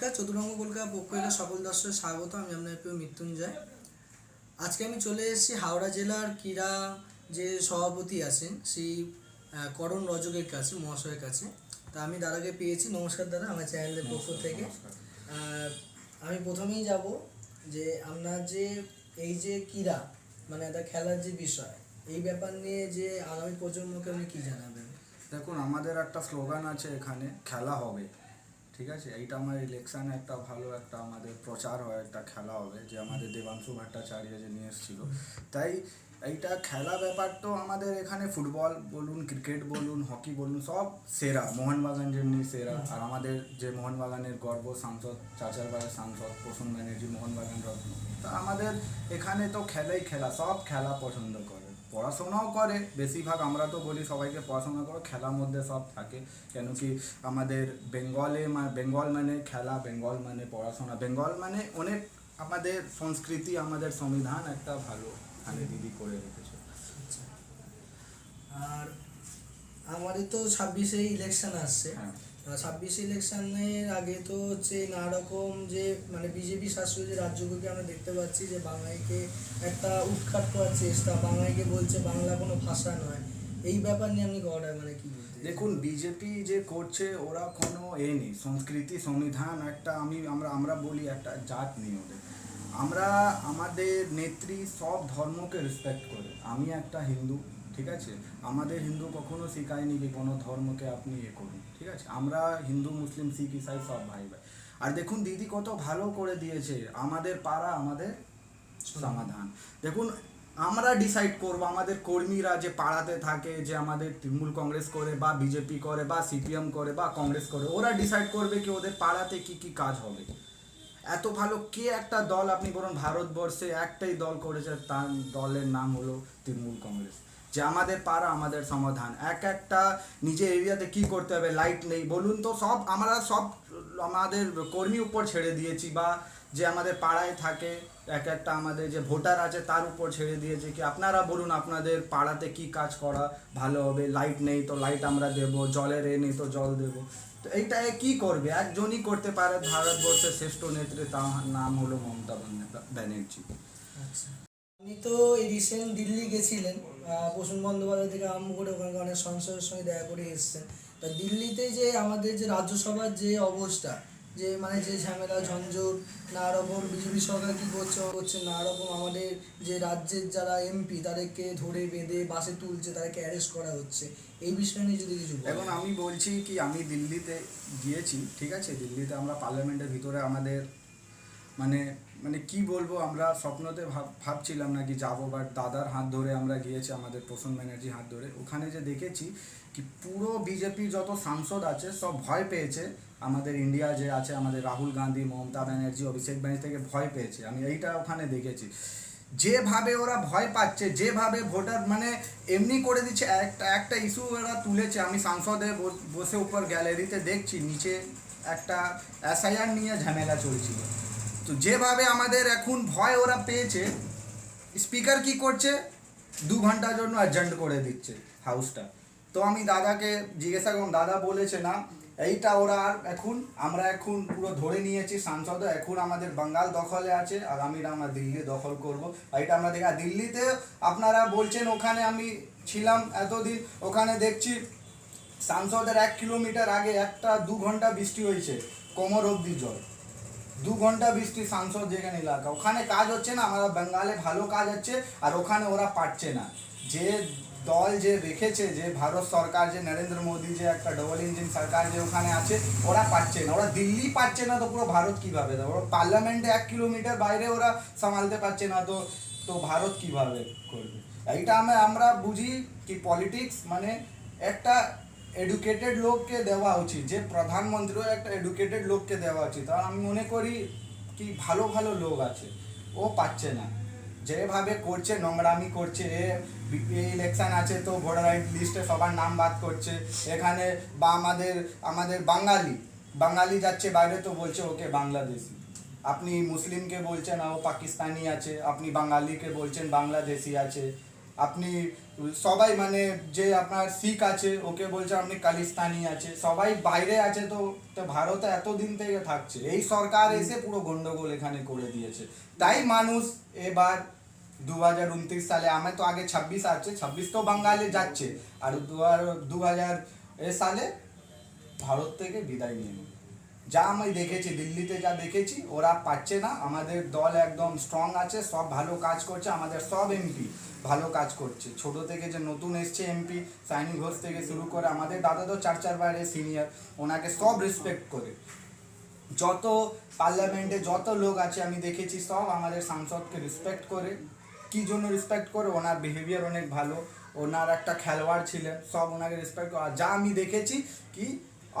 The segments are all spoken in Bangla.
নমস্কার চতুরঙ্গ কলকাতা পক্ষ থেকে সকল দর্শক স্বাগত। আমি আপনার প্রিয় মৃত্যুঞ্জয়। আজকে আমি চলে এসেছি হাওড়া জেলার ক্রীড়া যে সভাপতি আছেন সেই করণ রজকের কাছে মহাশয়ের কাছে। তা আমি দাদাকে পেয়েছি। নমস্কার দাদা আমার চ্যানেলের পক্ষ থেকে। আমি প্রথমেই যাব যে আপনার যে এই যে ক্রীড়া মানে একটা খেলার যে বিষয় এই ব্যাপার নিয়ে যে আগামী প্রজন্মকে আপনি কী জানাবেন? দেখুন আমাদের একটা স্লোগান আছে এখানে খেলা হবে। ঠিক আছে? এইটা আমার ইলেকশানে একটা ভালো একটা আমাদের প্রচার হয়, একটা খেলা হবে, যে আমাদের দেবাংশু ভট্টাচার্য যে নিয়ে এসেছিল। তাই এইটা খেলা ব্যাপার তো আমাদের এখানে ফুটবল বলুন, ক্রিকেট বলুন, হকি বলুন, সব সেরা। মোহনবাগান যেমনি সেরা। আর আমাদের যে মোহনবাগানের গর্ব সাংসদ, চাচারবাড়ির সাংসদ, প্রসন্ন ব্যানার্জি মোহনবাগান রত্ন। তা আমাদের এখানে তো খেলাই খেলা, সব খেলা পছন্দ করে। পড়াশোনাও করে বেশিরভাগ আমরা তো বলি সবাইকে পড়াশোনা করো খেলার মধ্যে সব থাকে। কেন কি আমাদের বেঙ্গলে বেঙ্গল মানে খেলা বেঙ্গল মানে পড়াশোনা বেঙ্গল মানে অনেক আমাদের সংস্কৃতি আমাদের সংবিধান একটা ভালো এখানে দিদি করে রেখেছে। আর আমাদের তো ছাব্বিশে ইলেকশন আসছে। হ্যাঁ। ছাব্বিশে ইলেকশনের আগে তো হচ্ছে নানা রকম যে মানে বিজেপি শাসিত যে রাজ্যগুলোকে আমরা দেখতে পাচ্ছি যে বাঙালিকে একটা উৎখাত করার চেষ্টা বাঙালিকে বলছে বাংলা কোনো ভাষা নয়। এই ব্যাপার নিয়ে আপনি গড়ায় মানে কি দেখুন, বিজেপি যে করছে, ওরা কোনো এ নেই। সংস্কৃতি, সংবিধান একটা আমি, আমরা আমরা বলি একটা জাত নেই ওদের। আমরা, আমাদের নেত্রী সব ধর্মকে রেসপেক্ট করে। আমি একটা হিন্দু ঠিক আছে? আমাদের হিন্দু কখনো শেখায়নি যে কোনো ধর্মকে আপনি এ করুন, ঠিক আছে? আমরা হিন্দু, মুসলিম, শিখ, ইসাই সব ভাই ভাই। আর দেখুন দিদি কত ভালো করে দিয়েছে, আমাদের পাড়া, আমাদের সমাধান। দেখুন, আমরা ডিসাইড করব, আমাদের কর্মীরা যে পাড়াতে থাকে, যে আমাদের তৃণমূল কংগ্রেস করে বা বিজেপি করে বা সিপিএম করে বা কংগ্রেস করে, ওরা ডিসাইড করবে কি ওদের পাড়াতে কি কি কাজ হবে। এত ভালো কে একটা দল আপনি বলুন, ভারতবর্ষে একটাই দল করেছে, তার দলের নাম হলো তৃণমূল কংগ্রেস। যে আমাদের পাড়া আমাদের সমাধান। এক একটা নিজের এরিয়াতে কি করতে হবে লাইট নেই। বলুন তো, সব আমরা সব আমাদের কর্মী উপর ছেড়ে দিয়েছি বা যে আমাদের পাড়ায় থাকে, এক একটা আমাদের যে ভোটার আছে তার উপর ছেড়ে দিয়েছে কি? আপনারা বলুন, আপনাদের পাড়াতে কি কাজ করা ভালো হবে? লাইট নেই তো লাইট আমরা দেব, জলের এ নেই তো জল দেব। তো এইটা কি করবে? একজনই করতে পারে ভারতবর্ষের শ্রেষ্ঠ নেত্রী, তার নাম হলো মমতা ব্যানার্জি। আচ্ছা। আপনি তো এই রিসেন্ট দিল্লি গেছিলেন। প্রসূন বন্দ্যোপাধ্যায় থেকে আরম্ভ করে ওখানকার অনেক সংসদের সঙ্গে দেখা করে এসেছেন। তা দিল্লিতে যে আমাদের যে রাজ্যসভার যে অবস্থা, যে মানে যে ঝামেলা, ঝঞ্ঝট, নানা রকম বিজেপি সরকার কী করছে করছে, নানা রকম আমাদের যে রাজ্যের যারা এমপি, তাদেরকে ধরে বেঁধে বাসে তুলছে, তাদেরকে অ্যারেস্ট করা হচ্ছে। এই বিষয় নিয়ে যদি কিছু এখন আমি বলছি কি, আমি দিল্লিতে গিয়েছি, ঠিক আছে? দিল্লিতে আমরা পার্লামেন্টের ভিতরে আমাদের মানে মানে কি বলব, আমরা স্বপ্নতে ভাব, ভাবছিলাম নাকি যাব বাট দাদার হাত ধরে আমরা গিয়েছি, আমাদের প্রসন্ন ব্যানার্জি হাত ধরে। ওখানে যে দেখেছি কি পুরো বিজেপি যত সাংসদ আছে, সব ভয় পেয়েছে। আমাদের ইন্ডিয়া যে আছে, আমাদের রাহুল গান্ধী, মমতা ব্যানার্জি, অভিষেক ব্যানার্জি থেকে ভয় পেয়েছে। আমি এইটা ওখানে দেখেছি। যেভাবে ওরা ভয় পাচ্ছে, যেভাবে ভোটার মানে এমনি করে দিচ্ছে, একটা একটা ইস্যু ওরা তুলেছে। আমি সাংসদে বসে উপর গ্যালারিতে দেখছি, নিচে একটা এসআইআর নিয়ে ঝামেলা চলছিল। তো যেভাবে আমাদের এখন ভয় ওরা পেয়েছে স্পিকার কি করছে? দু ঘণ্টার জন্য অ্যাডজেন্ট করে দিচ্ছে হাউসটা তো আমি দাদাকে জিজ্ঞাসা করলাম, দাদা বলেছে না, এইটা ওরা আর এখন, আমরা এখন পুরো ধরে নিয়েছি সাংসদ, এখন আমাদের বাঙ্গাল দখলে আছে, আগামীরা আমরা দিল্লি দখল করব। এইটা আমরা দেখি, আর দিল্লিতে আপনারা বলছেন ওখানে আমি ছিলাম এতদিন, ওখানে দেখছি সাংসদের এক কিলোমিটার আগে একটা দু ঘণ্টা বৃষ্টি হয়েছে, কোমর অবধি জল। দু ঘণ্টা বৃষ্টি সাংসদ যেখানে এলাকা ওখানে কাজ হচ্ছে না আমাদের বেঙ্গালে ভালো কাজ হচ্ছে, আর ওখানে ওরা পারছে না। যে দল যে রেখেছে, যে ভারত সরকার, যে নরেন্দ্র মোদী, যে একটা ডবল ইঞ্জিন সরকার যে ওখানে আছে, ওরা পাচ্ছে না। ওরা দিল্লি পাচ্ছে না তো পুরো ভারত কীভাবে? ওরা পার্লামেন্টে এক কিলোমিটার বাইরে ওরা সামালতে পারছে না তো তো ভারত কীভাবে করবে? এইটা আমি আমরা বুঝি কি পলিটিক্স মানে একটা এডুকেটেড লোককে দেওয়া উচিত, যে প্রধানমন্ত্রীও একটা এডুকেটেড লোককে দেওয়া উচিত। আর আমি মনে করি কি ভালো ভালো লোক আছে, ও পাচ্ছে না। যেভাবে করছে, নোংরামি করছে, এ ইলেকশন আছে তো ভোটার আইডি লিস্টে সবার নাম বাদ করছে, এখানে বা আমাদের আমাদের বাঙালি বাঙালি যাচ্ছে বাইরে তো বলছে ওকে বাংলাদেশি। আপনি মুসলিমকে বলছেন, ও পাকিস্তানি আছে, আপনি বাঙালিকে বলছেন বাংলাদেশি আছে। আপনি সবাই মানে যে আপনার শিখ আছে ওকে বলছে আপনি কালিস্তানি আছে সবাই বাইরে আছে তো তো ভারতে এতদিন থেকে থাকছে। এই সরকার এসে পুরো গন্ডগোল এখানে করে দিয়েছে। তাই মানুষ এবার দু হাজার উনত্রিশ সালে আমার তো আগে ছাব্বিশ আছে ছাব্বিশ তো বাঙালি যাচ্ছে। আর দু হাজার এ সালে ভারত থেকে বিদায় নিয়ে যা আমি দেখেছি, দিল্লিতে যা দেখেছি, ওরা পাচ্ছে না। আমাদের দল একদম স্ট্রং আছে, সব ভালো কাজ করছে, আমাদের সব এমপি ভালো কাজ করছে। ছোট থেকে যে নতুন এসছে এমপি সাইনি ঘোষ থেকে শুরু করে আমাদের দাদা তো চার চারবারে সিনিয়র ওনাকে সব রেসপেক্ট করে। যত পার্লামেন্টে যত লোক আছে, আমি দেখেছি, সব আমাদের সাংসদকে রেসপেক্ট করে। কি জন্য রেসপেক্ট করে? ওনার বিহেভিয়ার অনেক ভালো। ওনার একটা খেলোয়াড় ছিলেন, সব ওনাকে রেসপেক্ট করে। আর যা আমি দেখেছি, কি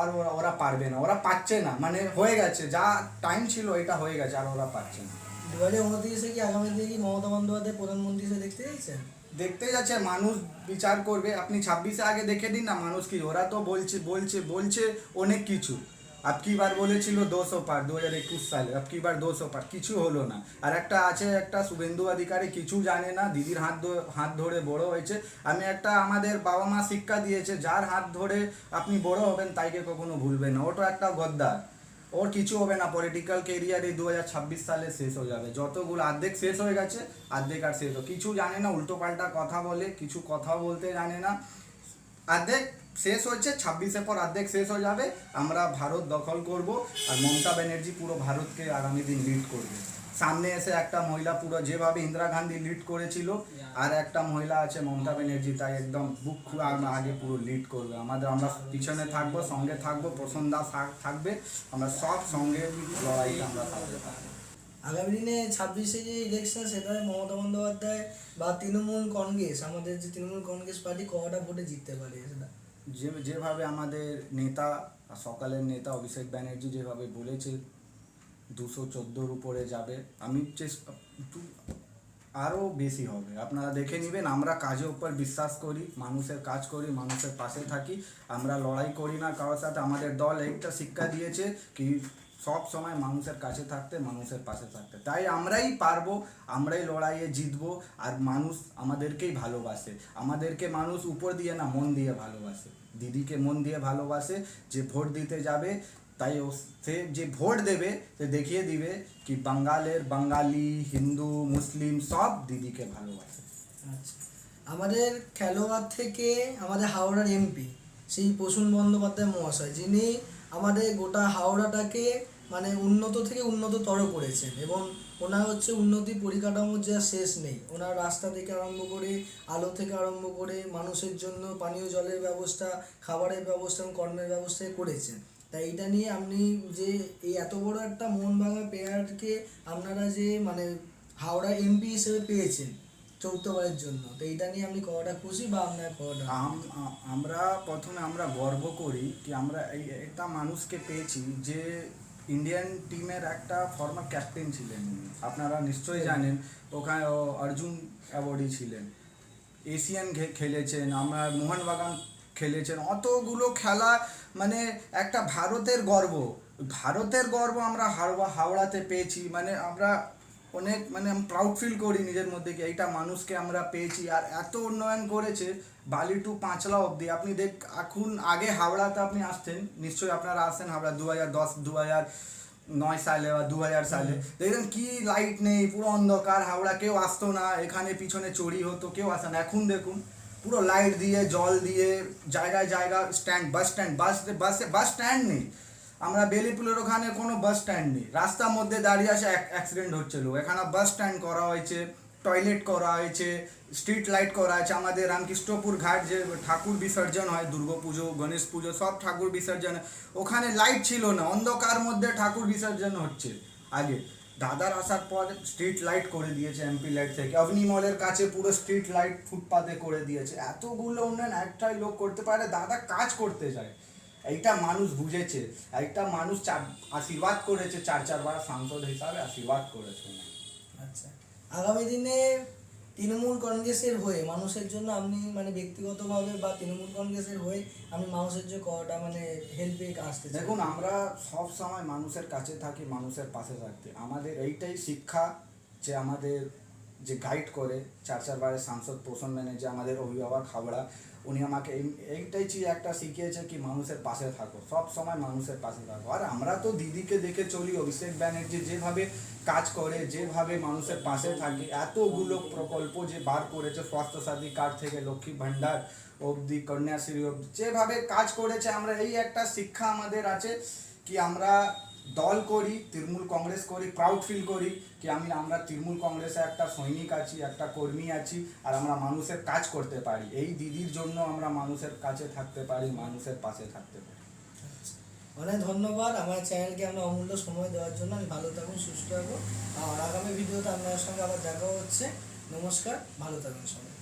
আর ওরা ওরা পারবে না ওরা পাচ্ছে না। মানে হয়ে গেছে যা টাইম ছিল এটা হয়ে গেছে আর ওরা পাচ্ছে না। দু হাজার উনত্রিশে কি আগামী দিনে কি মমতা বন্দ্যোপাধ্যায় প্রধানমন্ত্রী হিসেবে দেখতে চাইছেন দেখতে যাচ্ছে মানুষ বিচার করবে। আপনি ছাব্বিশে আগে দেখে দিন না মানুষ কি ওরা তো বলছে বলছে বলছে অনেক কিছু। আপ কি বার বলেছিল দুশো পার দু হাজার একুশ সালে? আপ কি বার দুশো পার? কিছু হলো না। আর একটা আছে একটা শুভেন্দু অধিকারী, কিছু জানে না, দিদির হাত হাত ধরে বড় হয়েছে। আমি একটা আমাদের বাবা মা শিক্ষা দিয়েছে, যার হাত ধরে আপনি বড় হবেন, তাইকে কখনো ভুলবেন না। ওটা একটা গদ্দার। ওর কিছু হবে না পলিটিক্যাল কেরিয়ার এই দু হাজার ছাব্বিশ সালে শেষ হয়ে যাবে। যতগুলো অর্ধেক শেষ হয়ে গেছে অর্ধেক আর শেষ কিছু জানে না উল্টো পাল্টা কথা বলে, কিছু কথা বলতে জানে না। অর্ধেক শেষ হচ্ছে ছাব্বিশের পর অর্ধেক শেষ হয়ে যাবে। আমরা ভারত দখল করব আর মমতা ব্যানার্জি পুরো ভারতকে আগামী দিন লিড করবে। সামনে এসে একটা মহিলা পুরো যেভাবে ইন্দিরা গান্ধী লিড করেছিল আর একটা মহিলা আছে মমতা ব্যানার্জি তাই একদম বুক খুলে আগে পুরো লিড করবে। আমাদের আমরা পিছনে থাকব সঙ্গে থাকব প্রসন্ন দাস থাকবে আমরা সব সঙ্গে লড়াইতে আমরা থাকতে পারব। আগামী দিনে ছাব্বিশে যে ইলেকশন সেটা মমতা বন্দ্যোপাধ্যায় বা তৃণমূল কংগ্রেস আমাদের যে তৃণমূল কংগ্রেস পার্টি কটা ভোটে জিততে পারে সেটা? যে, যেভাবে আমাদের নেতা, সকালের নেতা অভিষেক ব্যানার্জি যেভাবে বলেছে, দুশো চোদ্দোর উপরে যাবে, আমি চেষ্টা আরও বেশি হবে। আপনারা দেখে নেবেন, আমরা কাজের উপর বিশ্বাস করি, মানুষের কাজ করি, মানুষের পাশে থাকি, আমরা লড়াই করি না কারোর সাথে। আমাদের দল একটা শিক্ষা দিয়েছে কি সব সময় মানুষের কাছে থাকতে, মানুষের পাশে থাকতে। তাই আমরাই পারব, আমরাই লড়াইয়ে জিতবো, আর মানুষ আমাদেরকেই ভালোবাসে। আমাদেরকে মানুষ উপর দিয়ে না, মন দিয়ে ভালোবাসে। দিদিকে মন দিয়ে ভালোবাসে, যে ভোট দিতে যাবে, তাই ও, সে যে ভোট দেবে, সে দেখিয়ে দিবে কি বাঙ্গালের বাঙালি, হিন্দু, মুসলিম সব দিদিকে ভালোবাসে। আচ্ছা। আমাদের খেলোয়াড় থেকে আমাদের হাওড়ার এমপি, সেই প্রসূন বন্দ্যোপাধ্যায় মহাশয়, যিনি আমাদের গোটা হাওড়াটাকে মানে উন্নত থেকে উন্নততর করেছেন এবং ওনার হচ্ছে উন্নতি পরিকাঠামোর যা শেষ নেই। ওনার রাস্তা থেকে আরম্ভ করে, আলো থেকে আরম্ভ করে মানুষের জন্য পানীয় জলের ব্যবস্থা, খাবারের ব্যবস্থা এবং কর্মের ব্যবস্থা করেছেন। তাই এটা নিয়ে আপনি যে এই এত বড় একটা মোহনবাগান প্লেয়ারকে আপনারা যে মানে হাওড়া এমপি হিসেবে পেয়েছেন চৌথবারের জন্য, তো এইটা নিয়ে আপনি কটা খুশি বা আপনার কটা আমরা প্রথমে আমরা গর্ব করি কি আমরা একটা মানুষকে পেয়েছি যে ইন্ডিয়ান টিমের একটা ফর্মার ক্যাপ্টেন ছিলেন। আপনারা নিশ্চয়ই জানেন, ওখানে অর্জুন অ্যাওয়ার্ডই ছিলেন। এশিয়ান খেলেছেন, আমরা মোহনবাগান খেলেছেন, অতগুলো খেলা মানে একটা ভারতের গর্ব। ভারতের গর্ব আমরা হাওড়া হাওড়াতে পেয়েছি মানে আমরা অনেক মানে আমি প্রাউড ফিল করি নিজের মধ্যে কি এইটা মানুষকে আমরা পেয়েছি। আর এত উন্নয়ন করেছে বালি টু পাঁচলা অবধি। আপনি দেখ এখন আগে হাওড়াতে আপনি আসতেন নিশ্চয়ই আপনারা আসেন হাওড়া দু হাজার দশ দু হাজার নয় সালে বা দু হাজার সালে দেখবেন কি লাইট নেই পুরো অন্ধকার হাওড়া কেউ আসতো না এখানে পিছনে চুরি হতো কেউ আসে না। এখন দেখুন পুরো লাইট দিয়ে জল দিয়ে জায়গায় জায়গা স্ট্যান্ড বাস স্ট্যান্ড বাস বাসে বাস স্ট্যান্ড নেই। আমরা বেলিপুলের ওখানে কোনো বাস স্ট্যান্ড নেই। রাস্তার মধ্যে দাঁড়িয়ে আসে অ্যাক্সিডেন্ট হচ্ছিল এখানে বাস স্ট্যান্ড করা হয়েছে টয়লেট করা হয়েছে স্ট্রিট লাইট করা আছে। আমাদের রামকৃষ্ণপুর ঘাট যে ঠাকুর বিসর্জন হয় দুর্গাপুজো গণেশ পুজো, সব ঠাকুর বিসর্জন। ওখানে লাইট ছিল না, অন্ধকার মধ্যে ঠাকুর বিসর্জন হচ্ছে। আগে দাদার আসার পর স্ট্রিট লাইট করে দিয়েছে এমপি লাইট থেকে। অভনি মলের কাছে পুরো স্ট্রিট লাইট ফুটপাতে করে দিয়েছে। এতগুলো উন্নয়ন একটাই লোক করতে পারে, দাদা কাজ করতে চায়। এইটা মানুষ বুঝেছে এইটা মানুষ আশীর্বাদ করেছে চার চারবার সাংসদ হিসাবে আশীর্বাদ করেছে। আচ্ছা। আগামী দিনে তৃণমূল কংগ্রেসের হয়ে মানুষের জন্য আপনি মানে ব্যক্তিগতভাবে বা তৃণমূল কংগ্রেসের হয়ে আমি মানুষের যে কটা মানে হেল্পে আসতে দেখুন আমরা সব সময় মানুষের কাছে থাকি মানুষের পাশে থাকতে। আমাদের এইটাই শিক্ষা যে আমাদের যে গাইড করে চার চারবারের সাংসদ পোষণ মেনে যে আমাদের অভিভাবক হাওড়া উনি আমাকে এই- এইটাই চিজ একটা শিখিয়েছে কি মানুষের পাশে থাকো, সব সময় মানুষের পাশে থাকো। আর আমরা তো দিদিকে দেখে চলি, অভিষেক ব্যানার্জি যেভাবে কাজ করে, যেভাবে মানুষের পাশে থাকে, এতগুলো প্রকল্প যে বার করেছে স্বাস্থ্য সাথী কার্ড থেকে লক্ষ্মী ভাণ্ডার অবধি, কন্যাশ্রী অবধি, যেভাবে কাজ করেছে, আমরা এই একটা শিক্ষা আমাদের আছে কি আমরা দল করি, তৃণমূল কংগ্রেস করি প্রাউড ফিল করি কি আমি, আমরা তৃণমূল কংগ্রেসে একটা সৈনিক আছি, একটা কর্মী আছি আর আমরা মানুষের কাজ করতে পারি। এই দিদির জন্য আমরা মানুষের কাছে থাকতে পারি, মানুষের পাশে থাকতে পারি। অনেক ধন্যবাদ আমার চ্যানেলকে আমরা অমূল্য সময় দেওয়ার জন্য। আমি ভালো থাকুন, সুস্থ থাকব আর আগামী ভিডিওতে আপনার সঙ্গে আবার দেখা হচ্ছে। নমস্কার, ভালো থাকুন সবাই।